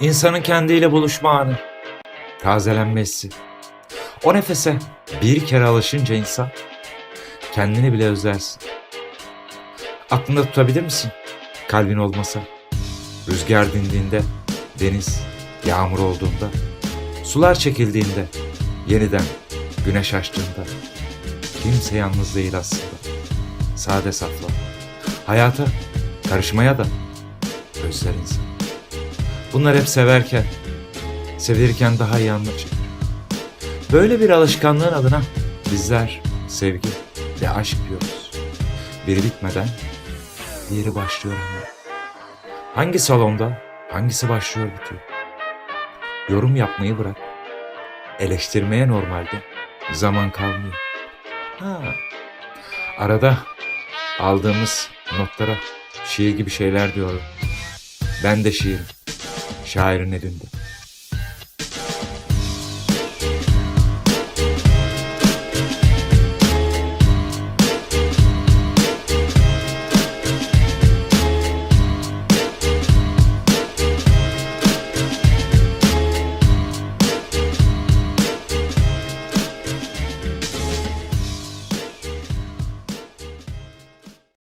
İnsanın kendiyle buluşma anı. Tazelenmesi. O nefese bir kere alışınca insan kendini bile özlersin. Aklında tutabilir misin? Kalbin olmasa. Rüzgar dindiğinde, deniz, yağmur olduğunda, sular çekildiğinde, yeniden güneş açtığında. Kimse yalnız değil aslında. Sade safla. Hayata, karışmaya da özler insan. Bunlar hep severken, sevilirken daha iyi anlaşılır. Böyle bir alışkanlığın adına bizler sevgi ve aşk diyoruz. Biri bitmeden diğeri başlıyor ama. Hangi salonda hangisi başlıyor bitiyor? Yorum yapmayı bırak. Eleştirmeye normalde zaman kalmıyor. Ha. Arada aldığımız notlara şiir gibi şeyler diyorum. Ben de şiirim. Şairin elinde.